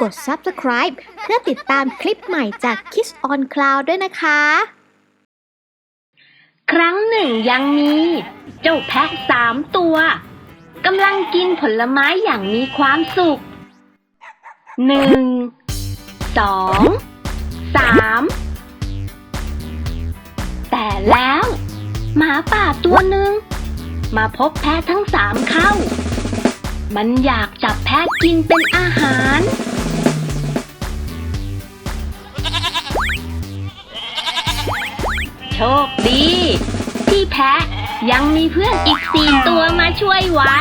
กด Subscribe เพื่อติดตามคลิปใหม่จาก Kiss on Cloud ด้วยนะคะ ครั้งหนึ่งยังมี เจ้าแพะสามตัวกำลังกินผลไม้อย่างมีความสุขหนึ่งสองสามแต่แล้ว หมาป่าตัวหนึ่งมาพบแพะทั้งสามเข้า มันอยากจับแพะกินเป็นอาหาร โชคดี ที่แพะยังมีเพื่อนอีกสี่ตัวมาช่วยไว้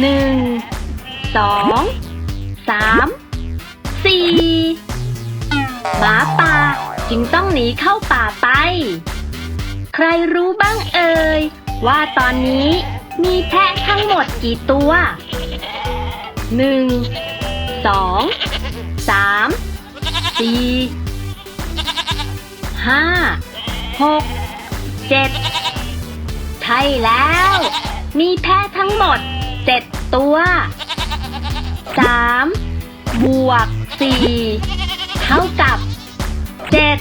หนึ่งสองสามสี่หมาป่าจึงต้องหนีเข้าป่าไป ใครรู้บ้างเอ่ย ว่าตอนนี้มีแพะทั้งหมดกี่ตัวหนึ่งสองสามสี่ ห้าหกเจ็ดใช่แล้ว มีแพะทั้งหมดเจ็ดตัวสามบวกสี่เท่ากับเจ็ด